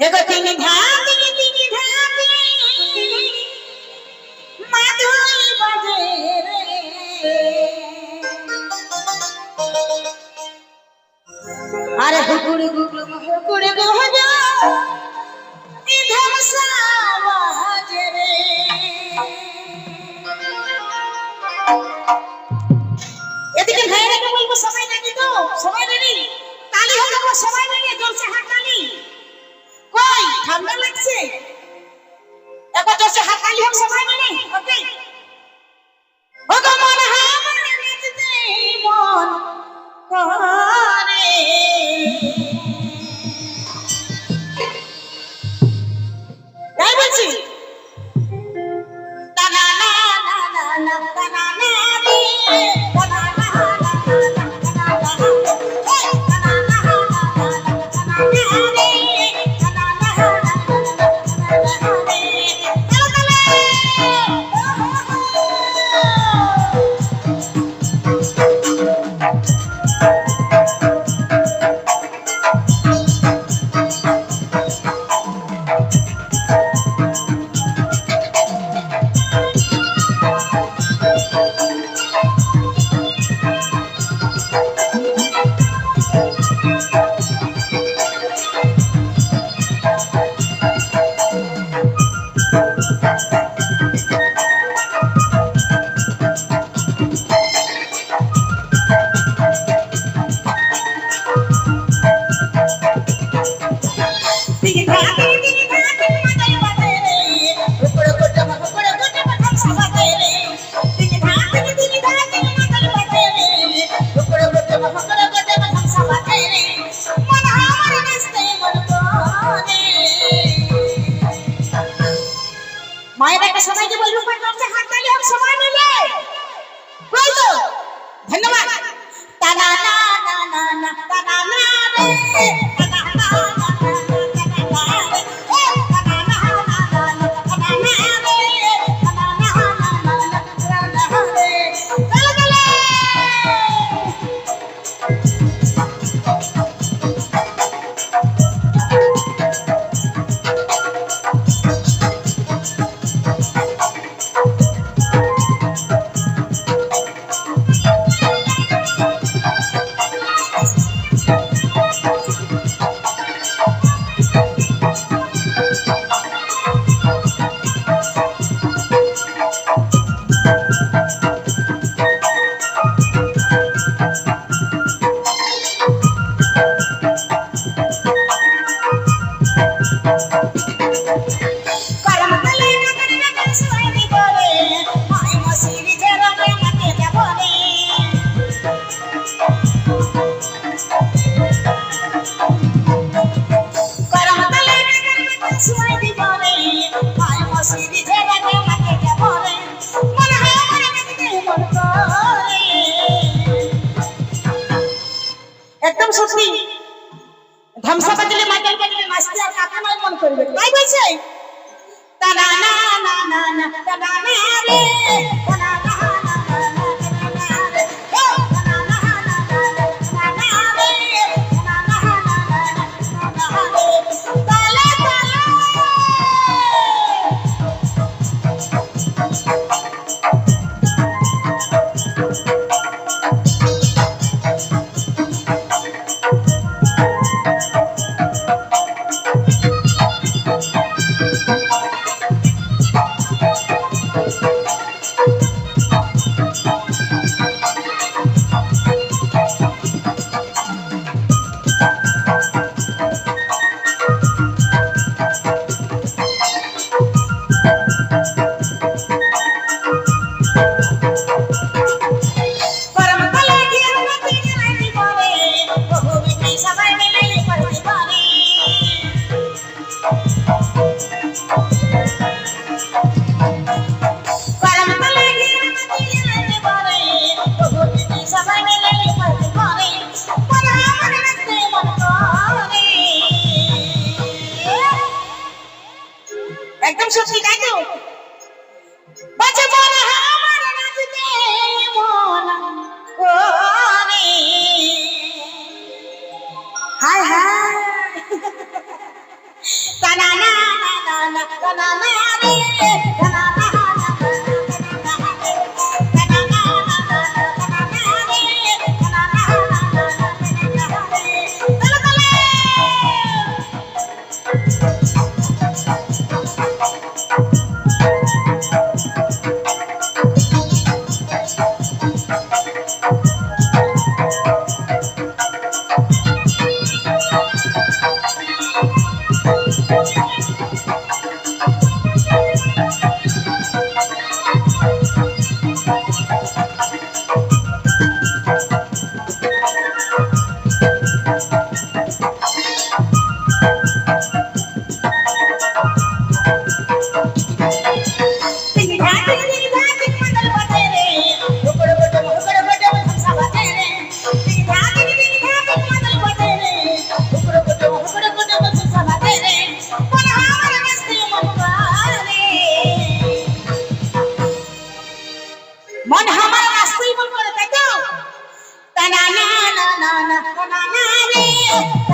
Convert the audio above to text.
এগো তিনি ধাতি তিনি ধাতি মাধুরী বাজে রে আরে হুকুড়ি গুগলু হুকুড়ি গুহজ এ ধামসা বাজে রে এদিকে ভাইরাকে বলব সবাই নাকি তো? সবাই রেডি তালি হলো সবাই রেডি জোরসে হাত তালি কই? ঠান্ডা লাগছে? একবার জোরসে হাত তালি হোক সবাই মিলে ওকে? ও গো মন আমার নাচতে মন করে। তাই বলছি। না না না না না না না। Música মায়ের একটা সবাইকে বলব করছে হাত তালি হোক সবাই মিলে বলতো ধন্যবাদ তানা না না না না তানা না রে তানা না না একদম সত্যি। ধামসা বাজলে মাইকেল বাজলে নাচতে আর কাকে নয় মন করবে? তাই বলছে? তানা না না না না তানা না রে না না একদম সত্যি তাই তো বাজে মন আমার নাচতে মন করে হায় হায় না না তা না না রে তা না না না না I'm not ready.